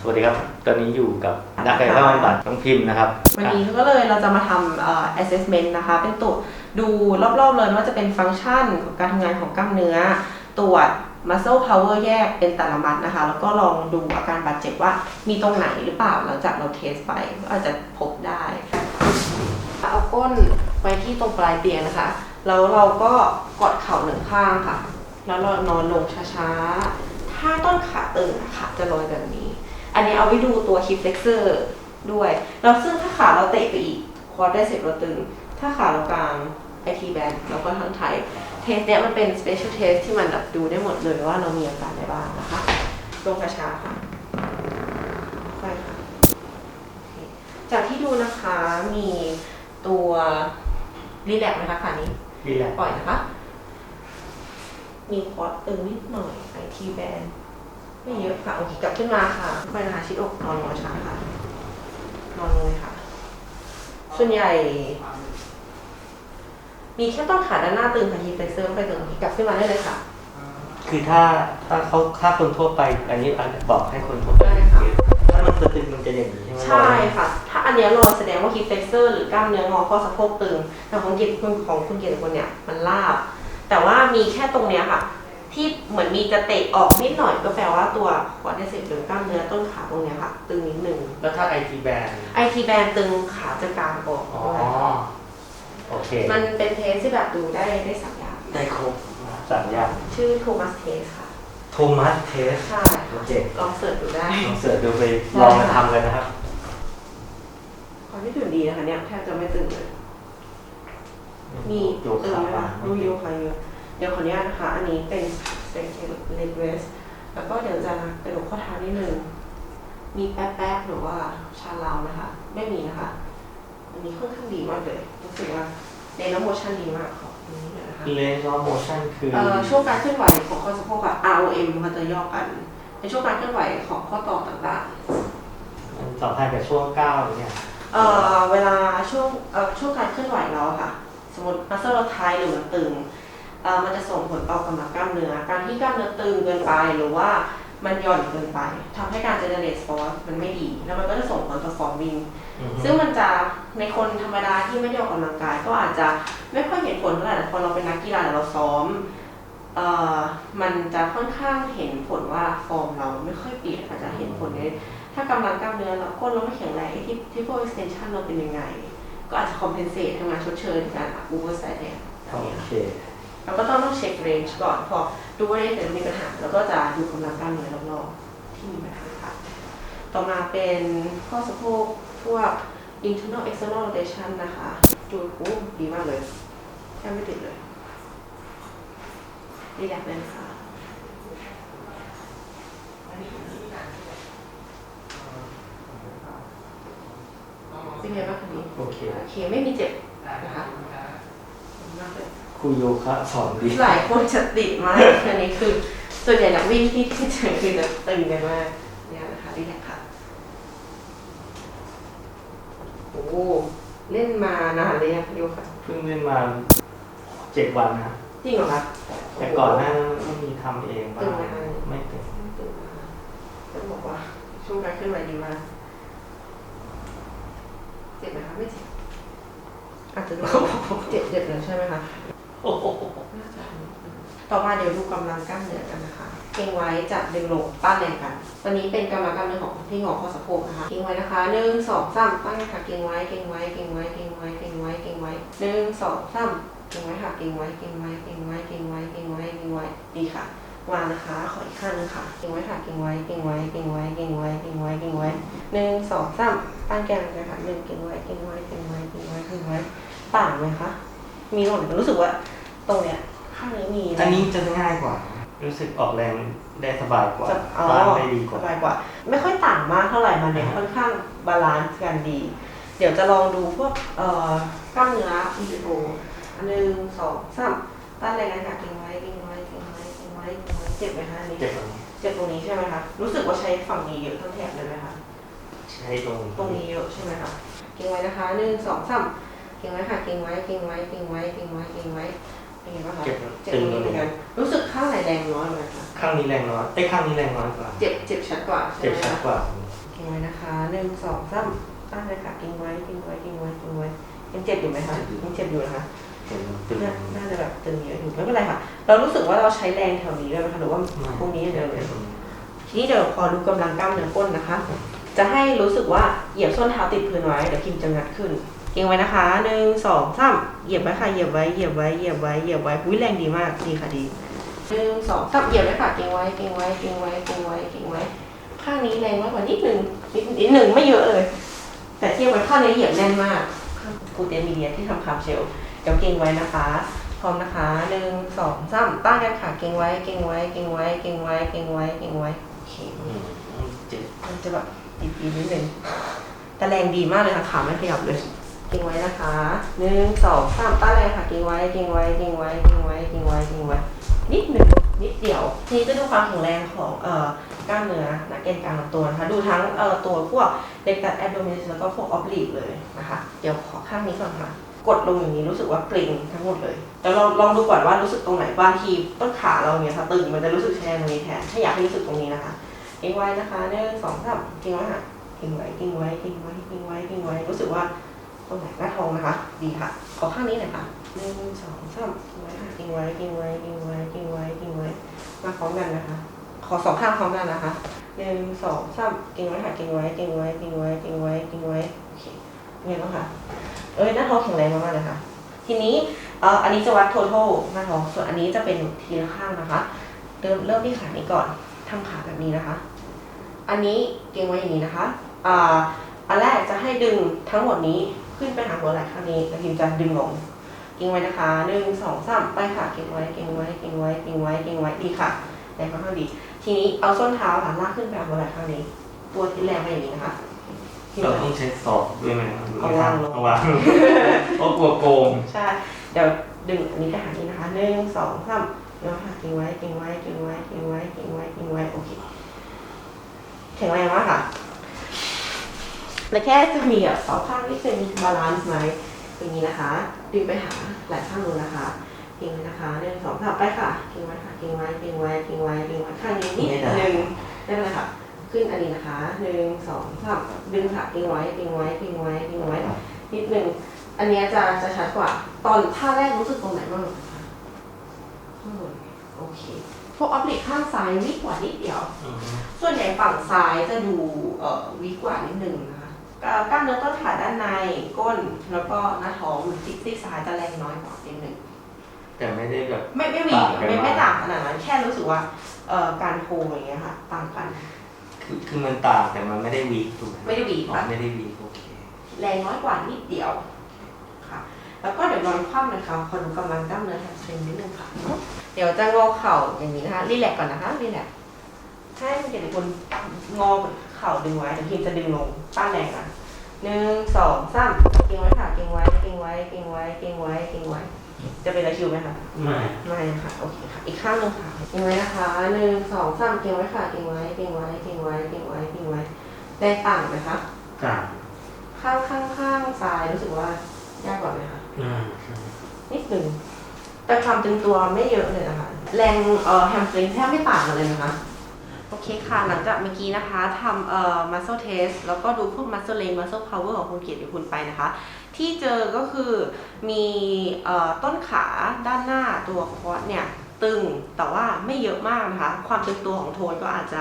สวัสดีครับ ตอนนี้อยู่กับนักกายภาพบำบัดน้องพิมพ์นะครับ วันนี้ก็เลยเราจะมาทำเอ่อ assessment นะคะ เป็นตรวจดูรอบๆเลยว่าจะเป็นฟังก์ชันของการทำงานของกล้ามเนื้อ ตรวจ muscle power แยกเป็นแต่ละมัดนะคะ แล้วก็ลองดูอาการบาดเจ็บว่ามีตรงไหนหรือเปล่าหลังจากเราเทสไปก็อาจจะพบได้ เอาก้นไว้ที่ตรงปลายเตียงนะคะ แล้วเราก็กดเข่าหนึ่งข้างค่ะ แล้วเรานอนลงช้าๆ ถ้าต้นขาตึงขาจะลอยแบบนี้ อันนี้เอาไว้ดูตัว hip flexor ด้วยแล้วซึ่งถ้าขาเราเตะไปอีกควอดได้เสร็จเราตึง ถ้าขาเรากลาง IT band แล้วก็ทั้งไทยเทสเนี้ยมันเป็น special test ที่มันแบบดูได้หมดเลยว่าเรามีอาการอะไรบ้างนะคะลงช้าๆค่ะไปค่ะโอเคจากที่ดูนะคะมีตัวรีแลกซ์นะคะขานี้ดีแหละปล่อยนะคะ มีควอดตึงนิดหน่อย IT band ไม่เยอะค่ะโอเคกลับขึ้นมาค่ะไปนะคะชิดอกนอนลงช้าค่ะ นอนลงเลยค่ะ ส่วนใหญ่ มีแค่ต้นขาด้านหน้าตึงค่ะฮีเฟเซอร์ไม่ตึงกลับขึ้นมาได้เลยค่ะ คือถ้าถ้าเขาถ้าคนทั่วไป อันนี้อันบอกให้คนทั่วไปได้ค่ะ ถ้ามันจะตึงมันจะอย่างนี้ใช่ไหมใช่ค่ะ ถ้าอันเนี้ยรอยแสดงว่าฮีเฟเซอร์ หรือกล้ามเนื้องอข้อสะโพกตึงแต่ของเกียรติคุณของคุณเกียรติคนเนี่ยมันลาบ แต่ว่ามีแค่ตรงเนี้ยค่ะ ที่เหมือนมีจะเตะออกนิดหน่อยก็แปลว่าตัวควอดเดซิหรือกล้ามเนื้อต้นขาตรงเนี้ยค่ะ ตึงนิดนึงแล้วถ้าไอทีแบนไอทีแบนตึงขาจะกลางออกอ๋อด้วยโอเคมันเป็นเทสที่แบบดูได้ได้สามอย่างได้ครบสามอย่างชื่อโทมัสเทสค่ะโทมัสเทสใช่โอเคลองเสิร์ชดูได้ ลองเสิร์ชดูไปลองมาทำกันนะครับความที่ถึงดีนะคะเนี่ยแทบจะไม่ตึงเลยมีโยตึงคะไหมบ้าคะงดูโยคะเยอะ เดี๋ยวขออนุญาตนะคะ อันนี้เป็น strength leg rest แล้วก็เดี๋ยวจะกระดกข้อเท้านิดนึง มีแป๊บๆหรือว่าชาลาวนะคะ ไม่มีนะคะ อันนี้ค่อนข้างดีมากเลยรู้สึกว่าในน้ำโมชั่นดีมากขอบคุณนี้นะคะเลนส์โมชั่นคือเอ่อช่วงการเคลื่อนไหวของข้อสะโพกกับ ROM มันจะย่อกันในช่วงการเคลื่อนไหวของข้อต่อต่างๆมันสัมพันธ์กับช่วงก้าวเนี่ยเอ่อเวลาช่วงเอ่อช่วงการเคลื่อนไหวเราอะค่ะ สมมติมัสเซอร์เราไทยหรือมันตึงเอ่อ มันจะส่งผลต่อกำลังกล้ามเนื้อ การที่กล้ามเนื้อตึงเกินไปหรือว่ามันหย่อนเกินไปทำให้การเจเนเรตฟอร์สมันไม่ดี แล้วมันก็จะส่งผลต่อฟอร์มวิ่งอือฮึซึ่งมันจะในคนธรรมดาที่ไม่ได้ออกกำลังกาย ก็อาจจะไม่ค่อยเห็นผลเท่าไหร่แต่พอเราเป็นนักกีฬาแล้วเราซ้อมเอ่อมันจะค่อนข้างเห็นผลว่าฟอร์มเราไม่ค่อยเปลี่ยนอาจจะเห็นผลในถ้ากำลังกล้ามเนื้อเราก้นเราไม่แข็งแรงไอ้ที่ที่พวก extension เราเป็นยังไง ก็อาจจะ compensate ทำงานชดเชยในการ oversize แทนอย่างเงี้ยโอเค เราก็ต้องต้องเช็ค range ก่อน พอดูว่า range ไหนมีปัญหาแล้วก็จะดูกำลังกล้ามเนื้อรอบๆที่มีปัญหาค่ะ ต่อมาเป็นข้อสะโพกพวก internal external rotation นะคะ ดูโอ้ดีมากเลยแทบไม่ติดเลยรีแลกซ์เลยนะคะเป็นไงบ้างคะนี้โอเคโอเคไม่มีเจ็บนะคะดีมากเลย ครูโยคะสอนดีหลายคนจะติดมากอันนี้คือส่วนใหญ่นักวิ่งที่ที่เจอคือจะตึงกันมากเนี่ยนะคะรีแลกซ์ค่ะโอ้โหเล่นมานานเลยอะโยคะเพิ่งเล่นมาเจ็ดวันนะจริงเหรอคะแต่ก่อนหน้านั้นไม่มีทำเองบ้างตึงไหมคะไม่ตึงตึงมากต้องบอกว่าช่วงการเคลื่อนไหวดีมากเจ็บไหมคะไม่เจ็บอาจจะเจ็บเจ็บเลยใช่ไหมคะโอ้โหน่าจะ ต่อมาเดี๋ยวดูกำลังกล้ามเนื้อกันนะคะเก่งไว้จับดึงลงต้านแรงกันตอนนี้เป็นกำลังกล้ามเนื้อของที่งอข้อสะโพกนะคะเก่งไว้นะคะหนึ่งสองสามตั้งค่ะเก่งไว้เก่งไว้เก่งไว้เก่งไว้เก่งไว้เก่งไว้หนึ่งสองสามเก่งไว้ค่ะเก่งไว้เก่งไว้เก่งไว้เก่งไว้เก่งไว้เก่งไว้ดีค่ะวางนะคะ ขออีกข้างนึงค่ะเก่งไว้ค่ะเก่งไว้เก่งไว้เก่งไว้เก่งไว้เก่งไว้เก่งไว้หนึ่งสองสามตั้งแกนเลยค่ะหนึ่งเก่งไว้เก่งไว้เก่งไว้เก่งไว้เก่งไว้ต่างไหมคะ มีหน่อยรู้สึกว่าตรงเนี้ยข้างนี้มีะอันนี้จะง่ายกว่า รู้สึกออกแรงได้สบายกว่าจะอ๋อต้านได้ดีกสว่าบายกว่า ไม่ค่อยต่างมากเท่าไหร่มันเนี่ยอ่าฮะค่อนข้างบาลานซ์กันดี เดี๋ยวจะลองดูพวกเอ่อกล้ามเนื้อวิดีโออันหนึ่งสองสามต้านแรงอากาศเก่งไว้เก่งไว้เก่งไว้เก่งไว้เก่งไว้เจ็บไหมคะอันนี้เจ็บตรงนี้เจ็บตรงนี้ใช่ไหมคะรู้สึกว่าใช้ฝั่งนี้เยอะทั้งแถบเลยไหมคะใช้ตรงนี้ตรงนี้เยอะใช่ไหมคะเก่งไว้นะคะหนึ่งสองสาม เก่งไว้ค่ะเก่งไว้เก่งไว้เก่งไว้เก่งไว้เก่งไว้เป็นไงบ้างคะเจ็บเจ็บตึตงรงตรนี้งเหมือนนี้กันรู้สึกข้างไหนแรงน้อยไหมคะข้างนี้แรงน้อยไอ้ยข้างนี้แรงน้อยกว่าเจ็บเจ็บชัดกว่าใช่เจ็บไหมชัดคะกว่าก่งไว้นะคะหนึ่งสองสามตั้งเลยค่ะเก่งไว้เก่งไว้เก่งไว้เก่งไว้ยังเจ็บอยู่ไหมคะยังเจ็บอยู่นะคะเห็นมันตึงน่าน่าจะแบบตึงเยอะอยู่ไม่เป็นไรค่ะ เรารู้สึกว่าเราใช้แรงแถวนี้ด้วยไหมคะหรือว่าตรงนี้อย่างเดียวเลย ทีนี้เดี๋ยวพอดูกำลังกล้ามเนื้อก้นนะคะ จะให้รู้สึกว่าเหยียบส้นเท้าติดพื้นไว้เดี๋ยวพิมพ์จะงัดขึ้น เก่งไว้นะคะหนึ่งสองสามเหยียบไว้ค่ะ เหยียบไว้ เหยียบไว้ เหยียบไว้ เหยียบไว้หุ้ยแรงดีมาก ดีค่ะดีหนึ่งสองสามเหยียบไว้ค่ะ เก่งไว้ เก่งไว้ เก่งไว้ เก่งไว้ เก่งไว้ ข้างนี้แรงมากกว่านิดหนึ่งนิดนิดหนึ่งไม่เยอะเลย แต่เทียบกับข้างนี้เหยียบแน่นมากกูเตมีเดียที่ทำคาร์บเชลเดี๋ยวเก่งไว้นะคะ พร้อมนะคะหนึ่งสองสามตั้งกันค่ะเก่งไว้ เก่งไว้ เก่งไว้ เก่งไว้ เก่งไว้ เก่งไว้โอเคอืมเจ็บมันจะแบบตีๆนิดนึงแต่แรงดีมากเลยค่ะขาไม่ขยับเลยเกิ่งไว้นะคะหนึ่งสองสามตั้งแรงค่ะเก่งไว้เก่งไว้เก่งไว้เก่งไว้เก่งไว้เก่งไว้ นิดหนึ่งนิดเดียว ทีนี้จะดูความแข็งแรงของเอ่อกล้ามเนื้อหนักเกณฑ์กลางลำตัวนะคะ ดูทั้งเอ่อตัวพวกเด็กตัดแอบโดมินแล้วก็พวกออฟลีกเลยนะคะ เดี๋ยวขอข้างนี้ก่อนค่ะกดลงอย่างนี้รู้สึกว่าเกร็งทั้งหมดเลยเดี๋ยวเราลองดูก่อนว่ารู้สึกตรงไหนบางทีต้นขาเราเนี่ยค่ะตึงมันจะรู้สึกแชร์ตรงนี้แทนถ้าอยากให้รู้สึกตรงนี้นะคะเก่งไว้นะคะหนึ่งสองสามเก่งไว้ค่ะเก่งไว้เก่งไว้เก่งไว้เก่งไว้เก่งไว้รู้สึกว่า ตรงไหนหน้าท้องนะคะ ดีค่ะ ขอข้างนี้หน่อยค่ะหนึ่งสองสามเก่งไว้ค่ะเก่งไว้เก่งไว้เก่งไว้ก่งไว้เก่งไว้ มาพร้อมกันนะคะ ขอสองข้างพร้อมกันนะคะหนึ่งสองสามเก่งไว้ค่ะเก่งไว้เก่งไว้เก่งไว้ก่งไว้เก่งไว้โอเคเป็นไงบ้างคะเอ้ยหน้าท้องแข็งแรงมากๆเลยค่ะ ทีนี้เอ่ออันนี้จะวัด total หน้าท้อง ส่วนอันนี้จะเป็นทีละข้างนะคะ เริ่มเริ่มที่ขานี้ก่อนทำขาแบบนี้นะคะ อันนี้เก่งไว้อย่างนี้นะคะอ่า อันแรกจะให้ดึงทั้งหมดนี้ขึ้นไปหาหัวไหล่ข้างนี้แล้วพิมจะดึงลงเก่งไว้นะคะหนึ่งสองสามไปค่ะเก่งไว้เก่งไว้เก่งไว้เก่งไว้เก่งไว้ดีค่ะแรงค่อนข้างดี ทีนี้เอาส้นเท้าค่ะลากขึ้นไปหาหัวไหล่ข้างนี้ ตัวที่แรงไปอย่างนี้นะคะพิมเราจะต้องใช้ศอกด้วยไหมครับเอาวางลงเอาวางเพราะกลัวโกงใช่เดี๋ยวดึงอันนี้ไปหานี้นะคะหนึ่งสองสามเดี๋ยวค่ะเก่งไว้เก่งไว้เก่งไว้เก่งไว้เก่งไว้เก่งไว้โอเคแข็งแรงมากค่ะ แต่แค่จะมีแบบสองข้างที่เป็นบาลานซ์ไหมอย่างนี้นะคะ ดึงไปหาหลายข้างนู้นนะคะเก่งไว้นะคะหนึ่งสองสามไปค่ะเก่งไว้ค่ะเก่งไว้เก่งไว้เก่งไว้เก่งไว้ข้างนี้นิดหนึ่งได้ไหมค่ะขึ้นอันนี้นะคะหนึ่งสองสามดึงค่ะเก่งไว้เก่งไว้เก่งไว้เก่งไว้นิดหนึ่งอันเนี้ยจะจะชัดกว่า ตอนท่าแรกรู้สึกตรงไหนบ้างคะข้างบนโอเคพวกออฟลิกข้างซ้ายวิกกว่านิดเดียวอืมส่วนใหญ่ฝั่งซ้ายจะดูเอ่อวิกกว่านิดนึงนะคะ ก็กล้ามเนื้อต้นขาด้านในก้นแล้วก็หน้าท้องหรือซิกซี่ซ้ายจะแรงน้อยกว่านิดนึงแต่ไม่ได้แบบ ไม่ไม่มีต่างกันไม่มาก ไม่ต่างขนาดนั้นแค่รู้สึกว่าเอ่อการโพอย่างเงี้ยค่ะ ต่างกัน คือคือมันต่างแต่มันไม่ได้วีคถูกไหมไม่ได้วีคอ๋อค่ะ ไม่ได้วีคโอเคแรงน้อยกว่านิดเดียวค่ะ แล้วก็เดี๋ยวนอนคว่ำนะคะขอดูกำลังกล้ามเนื้อแฮมสตริงนิดนึงค่ะ เดี๋ยวจะงอเข่าอย่างนี้นะคะรีแลกซ์ก่อนนะคะรีแลกซ์ให้คุณเกียรติคุณงอ เข่าดึงไว้เดี๋ยวพิมจะดึงลงต้านแรงอะหนึ่งสองสามเก่งไว้ค่ะเก่งไว้เก่งไว้เก่งไว้เก่งไว้เก่งไว้ จะเป็นอะไรคิวไหมคะไม่ไม่ค่ะโอเคค่ะอีกข้างหนึ่งค่ะเก่งไว้นะคะหนึ่งสองสามเก่งไว้ค่ะเก่งไว้เก่งไว้เก่งไว้เก่งไว้เก่งไว้ได้ต่างไหมคะต่างข้างข้างข้างซ้ายรู้สึกว่ายากกว่าไหมคะอืมนิดหนึ่งแต่ความตึงตัวไม่เยอะเลยนะคะแรงเอ่อแฮมสตริงแทบไม่ต่างกันเลยนะคะ โอเคค่ะหลังจากเมื่อกี้นะคะทำเอ่อ muscle test แล้วก็ดูพวก muscle length muscle power ของคุณเกียรติคุณไปนะคะ ที่เจอก็คือมีเอ่อต้นขาด้านหน้าตัวคอร์สเนี่ยตึงแต่ว่าไม่เยอะมากนะคะ ความตึงตัวของโทนก็อาจจะ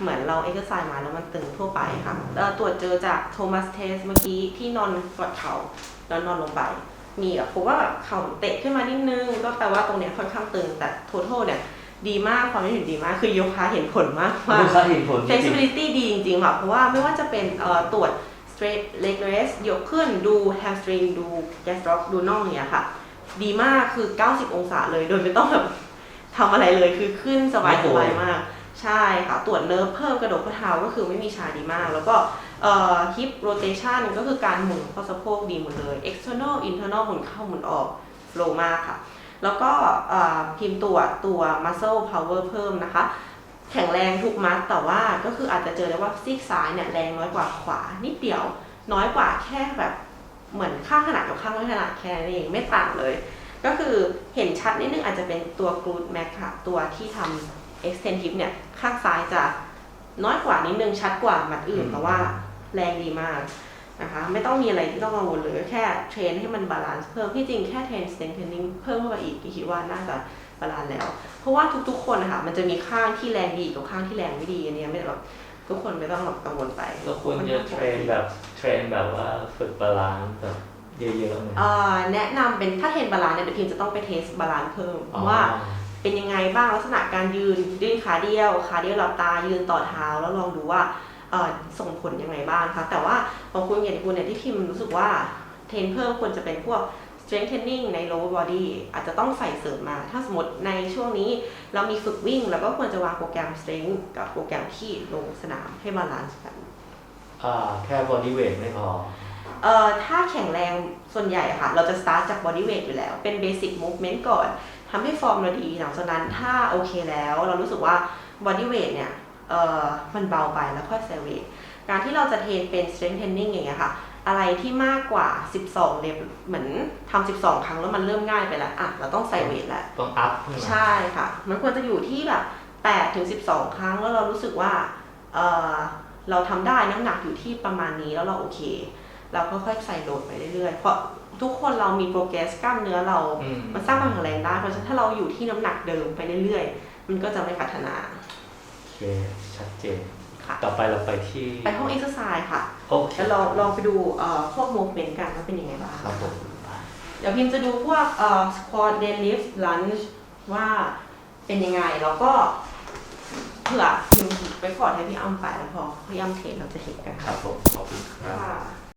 เหมือนเราเอ็กซ์ไซส์มาแล้วมันตึงทั่วไปค่ะตรวจเจอจากโทมัสเทสเมื่อกี้ที่นอนกอดเข่าแล้วนอนลงไป มีแบบผมว่าแบบเข่าเตะขึ้นมานิดนึง ก็แปลว่าตรงเนี้ยค่อนข้างตึงแต่ total เนี่ย ดีมากความยืดหยุ่นดีมาก คือโยคะเห็นผลมากมากลูกค้าเห็นผลจริง flexibility ดีจริงๆค่ะเพราะว่าไม่ว่าจะเป็นเอ่อตรวจ straight leg raise ยกขึ้นดู hamstring ดู gastroc ดูน่องเนี่ยค่ะ ดีมากคือ 90 องศาเลยโดยไม่ต้องแบบทำอะไรเลยคือขึ้นสบายสบายมาก ใช่ค่ะ ตรวจเนิร์ฟเพิ่มกระดกข้อเท้าก็คือไม่มีชาดีมาก แล้วก็เอ่อ hip rotation ก็คือการหมุนข้อสะโพกดีหมดเลย external internal หมุนเข้าหมุนออก flow มากค่ะ แล้วก็เอ่อพิมพ์ตรวจตัว muscle power เพิ่มนะคะ แข็งแรงทุกมัดแต่ว่าก็คืออาจจะเจอได้ว่าซีกซ้ายเนี่ยแรงน้อยกว่าขวานิดเดียว น้อยกว่าแค่แบบเหมือนข้างขนาดกับข้างไม่ขนาดแค่นั้นเองไม่ต่างเลย ก็คือเห็นชัดนิดนึงอาจจะเป็นตัว glute max ค่ะตัวที่ทำ extend hip เนี่ยข้างซ้ายจะน้อยกว่านิดนึงชัดกว่ามัดอื่นอืมแต่ว่าแรงดีมาก นะคะไม่ต้องมีอะไรที่ต้องกังวลเลยแค่เทรนให้มันบาลานซ์เพิ่มที่จริงแค่เทรน strengthening เพิ่มเข้าไปอีกคิดว่าน่าจะบาลานซ์แล้ว เพราะว่าทุกๆ คนนะคะมันจะมีข้างที่แรงดีกับข้างที่แรงไม่ดีอันเนี้ยไม่แบบทุกคนไม่ต้องแบบกังวลไปก็ควรจะเทรนแบบเทรนแบบว่าฝึกบาลานซ์แบบเยอะๆหน่อยเอ่อแนะนำเป็นถ้าเทรนบาลานซ์เนี่ยเดี๋ยวพิมจะต้องไปเทสบาลานซ์เพิ่มอ๋อว่าเป็นยังไงบ้างลักษณะการยืนยืนขาเดียวขาเดียวหลับตายืนต่อเท้าแล้วลองดูว่าเอ่อ ส่งผลยังไงบ้างคะแต่ว่าของคุณเกียรติคุณเนี่ยที่พิมรู้สึกว่าเทรนเพิ่มควรจะเป็นพวก strengthening ใน lower body อาจจะต้องใส่เสริมมา ถ้าสมมติในช่วงนี้เรามีฝึกวิ่ง แล้วก็ควรจะวางโปรแกรม strength กับโปรแกรมที่ลงสนามให้บาลานซ์กันอ่าแค่บอดี้เวทไม่พอเอ่อถ้าแข็งแรงส่วนใหญ่ค่ะ เราจะ start จาก body weight อยู่แล้ว เป็น basic movement ก่อนทำให้ฟอร์มเราดีหลังจากนั้นถ้าโอเคแล้ว เรารู้สึกว่า body weight เนี่ยเอ่อ มันเบาไปแล้วค่อยใส่ weight การที่เราจะเทรนเป็น strength training อย่างเงี้ยค่ะ อะไรที่มากกว่า 12เล็บเหมือนทำ12 ครั้งแล้วมันเริ่มง่ายไปแล้วอะเราต้องใส่ weight แล้วต้องอัพขึ้นมาใช่ค่ะ มันควรจะอยู่ที่แบบ8ถึง12 ครั้งแล้วเรารู้สึกว่าเออเราทำได้น้ำหนักอยู่ที่ประมาณนี้แล้วเราโอเค เราก็ค่อยใส่โหลดไปเรื่อยๆเพราะทุกคนเรามีโปรเกรสกล้ามเนื้อเราอืมมันสร้างความแข็งแรงได้ เพราะฉะนั้นถ้าเราอยู่ที่น้ำหนักเดิมไปเรื่อยๆ มันก็จะไม่พัฒนาโอ เคชัดเจน ค่ะ ต่อไปเราไปที่ ไปห้องเอ็กซ์ไซส์ค่ะโอเคแล้วลองลองไปดูเอ่อพวกโมเมนต์กันว่าเป็นยังไงบ้าง ครับผมเดี๋ยวพิมจะดูพวกเอ่อ squat deadlift lunge ว่าเป็นยังไง แล้วก็เผื่อพิมไปฟอร์ดให้พี่อ้ำไปแล้วพอพี่อ้ำเทรนเราจะเห็นกันครับผมขอบคุณครับ ค่ะ